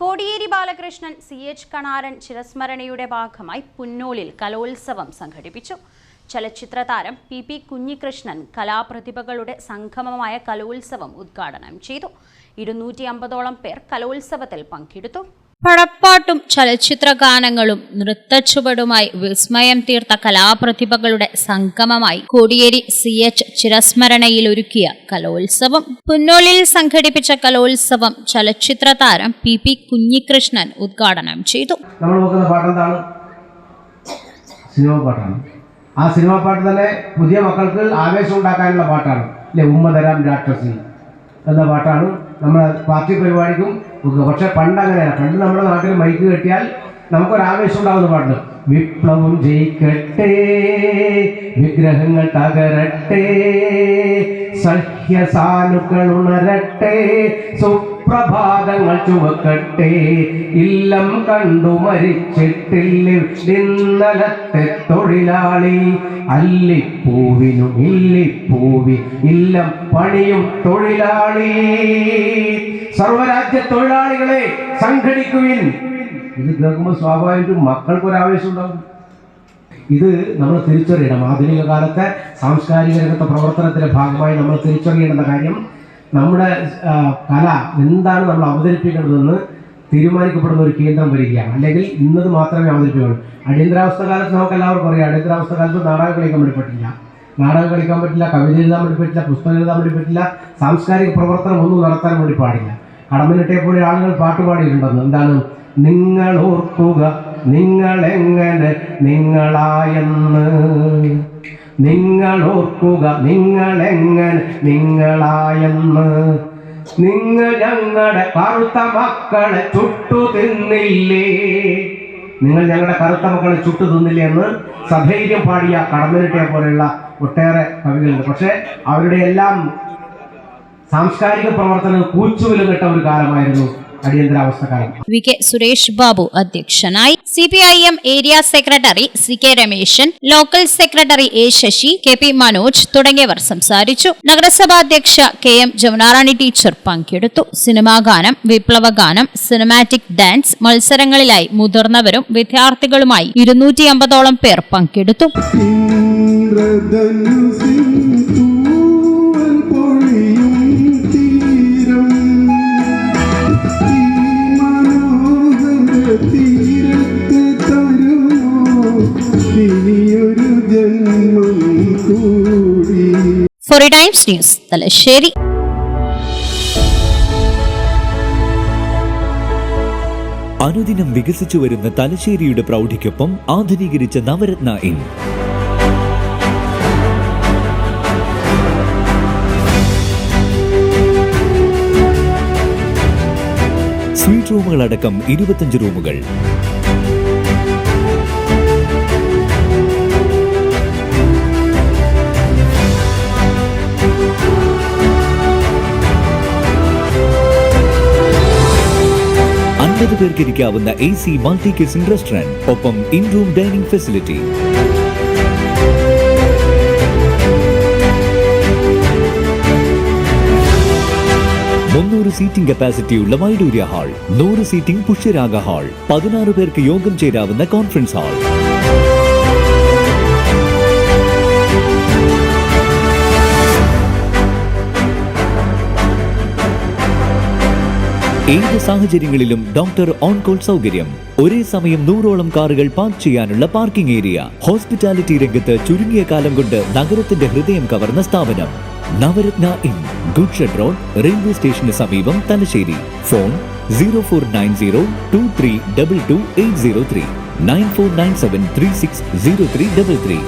Kodiyeri Balakrishnan C H Kanaran ചിരസ്മരണയുടെ ഭാഗമായി പുന്നോലിൽ കലോത്സവം സംഘടിപ്പിച്ചു. ചലച്ചിത്ര താരം പി പി കുഞ്ഞികൃഷ്ണൻ കലാപ്രതിഭകളുടെ സംഗമമായ കലോത്സവം ഉദ്ഘാടനം ചെയ്തു. ഇരുന്നൂറ്റി അമ്പതോളം പേർ കലോത്സവത്തിൽ പങ്കെടുത്തു. പഴപ്പാട്ടും ചലച്ചിത്ര ഗാനങ്ങളും നൃത്തച്ചുവടുമായി വിസ്മയം തീർത്ത കലാപ്രതിഭകളുടെ സംഗമമായി കോടിയേരി സി എച്ച് ചിരസ്മരണയിൽ ഒരുക്കിയ കലോത്സവം. പുന്നോലിൽ സംഘടിപ്പിച്ച കലോത്സവം ചലച്ചിത്ര താരം പി പി കുഞ്ഞികൃഷ്ണൻ ഉദ്ഘാടനം ചെയ്തു. ആ സിനിമ പാട്ട് തന്നെ പുതിയ മക്കൾക്ക് ആവേശം ഉണ്ടാക്കാനുള്ള പാട്ടാണ്. അല്ലെ ഉമ്മതരാം രാക്ഷസി എന്ന പാട്ടാണ് നമ്മുടെ പാർട്ടി പരിപാടിക്കും. പക്ഷെ പണ്ട് പണ്ട് നമ്മുടെ നാട്ടിൽ മൈക്ക് കെട്ടിയാൽ നമുക്കൊരാവേശം ഉണ്ടാവുന്ന പാട്ടുണ്ട് വിപ്ലവം ജയിക്കട്ടെ വിഗ്രഹങ്ങൾ തകരട്ടെ സഹ്യസാനുക്കൾ ഉണരട്ടെ സുപ്രഭാതങ്ങൾ ചുവക്കട്ടെ ഇല്ലം കണ്ടു മരിച്ചിട്ടില്ല. ഇന്നലത്തെ തൊഴിലാളി. അല്ലിപ്പൂവിനു ഇല്ലിപ്പൂവി. ഇല്ലം പണിയും തൊഴിലാളി. സർവരാജ്യ തൊഴിലാളികളെ സംഘടിക്കുവിൻ. ഇത് കേൾക്കുമ്പോൾ സ്വാഭാവികമായിട്ടും മക്കൾക്കൊരു ആവേശം ഉണ്ടാവും ഇത് നമ്മൾ തിരിച്ചറിയണം. ആധുനിക കാലത്തെ സാംസ്കാരിക രംഗത്തെ പ്രവർത്തനത്തിന്റെ ഭാഗമായി നമ്മൾ തിരിച്ചറിയേണ്ട കാര്യം നമ്മുടെ കല എന്താണ് നമ്മൾ അവതരിപ്പിക്കേണ്ടതെന്ന് തീരുമാനിക്കപ്പെടുന്ന ഒരു കേന്ദ്രം വരികയാണ്. അല്ലെങ്കിൽ ഇന്നത് മാത്രമേ അവതരിപ്പിക്കുള്ളൂ അടിയന്തരാവസ്ഥ കാലത്ത് നമുക്ക് എല്ലാവർക്കും അറിയാം. അടിയന്തരാവസ്ഥ കാലത്ത് നാടകം കളിക്കാൻ വേണ്ടി പറ്റില്ല. നാടകം കളിക്കാൻ പറ്റില്ല കവിത എഴുതാൻ വേണ്ടി പറ്റില്ല പുസ്തകം എഴുതാൻ വേണ്ടി പറ്റില്ല സാംസ്കാരിക പ്രവർത്തനം ഒന്നും നടത്താൻ വേണ്ടി പാടില്ല. കടമ്പനിട്ടെ പോലെ ആളുകൾ പാട്ട് പാടിയിട്ടുണ്ടെന്ന് എന്താണ്? നിങ്ങൾ ഓർക്കുക നിങ്ങൾ എങ്ങനെ നിങ്ങളായെന്ന്. നിങ്ങൾ ഓർക്കുക നിങ്ങളെങ്ങനെ നിങ്ങളായെന്ന്. നിങ്ങൾ ഞങ്ങളുടെ കറുത്ത മക്കളെ ചുട്ടു തിന്നില്ലേ. നിങ്ങൾ ഞങ്ങളുടെ കറുത്ത മക്കളെ ചുട്ടു തിന്നില്ലേ എന്ന് സധൈര്യം പാടിയ കടന്നിരട്ടിയെ പോലെയുള്ള ഒട്ടേറെ കവികളുണ്ട്. പക്ഷെ അവരുടെ എല്ലാം സാംസ്കാരിക പ്രവർത്തനം കൂച്ചുവിലും ഒരു കാലമായിരുന്നു വി കെ സുരേഷ് ബാബു അധ്യക്ഷനായി. C P I M area secretary C K Rameshan local secretary A Sasi K P Manoj തുടങ്ങിയവർ സംസാരിച്ചു. നഗരസഭാ അധ്യക്ഷ കെ എം ജമുനാറാണി ടീച്ചർ പങ്കെടുത്തു. സിനിമാഗാനം വിപ്ലവഗാനം സിനിമാറ്റിക് ഡാൻസ് മത്സരങ്ങളിലായി മുതിർന്നവരും വിദ്യാർത്ഥികളുമായി ഇരുന്നൂറ്റി അമ്പതോളം പേർ പങ്കെടുത്തു. തൂവൽ പൊഴിയും തീരത്ത് തരുമോ? ഇനിയൊരു ജന്മം കൂടി. ഫോർ ടൈംസ് ന്യൂസ് തലശ്ശേരി അനുദിനം വികസിച്ചു വരുന്ന തലശ്ശേരിയുടെ പ്രൗഢിക്കൊപ്പം ആധുനീകരിച്ച നവരത്ന ഇൻ. സ്വീറ്റ് റൂമുകളടക്കം ഇരുപത്തഞ്ച് റൂമുകൾ. അൻപത് പേർക്ക് ഇരിക്കാവുന്ന A C multi kitchen restaurant ഒപ്പം in room dining facility seating കപ്പാസിറ്റിയുള്ള Vaidurya hall നൂറ് സീറ്റിംഗ് പുഷ്യരാഗ ഹാൾ പതിനാറ് പേർക്ക് യോഗം ചേരാവുന്ന കോൺഫറൻസ് ഹാൾ ഏത് സാഹചര്യങ്ങളിലും ഡോക്ടർ ഓൺ കോൾ സൗകര്യം. ഒരേ സമയം നൂറോളം കാറുകൾ പാർക്ക് ചെയ്യാനുള്ള പാർക്കിംഗ് ഏരിയ ഹോസ്പിറ്റാലിറ്റി രംഗത്ത് ചുരുങ്ങിയ കാലം കൊണ്ട് നഗരത്തിന്റെ ഹൃദയം കവർന്ന സ്ഥാപനം. Navaratna inn goods shed road railway സ്റ്റേഷന് സമീപം Thalassery. Phone zero four nine zero two three double two eight zero three nine four nine seven three six zero three double three.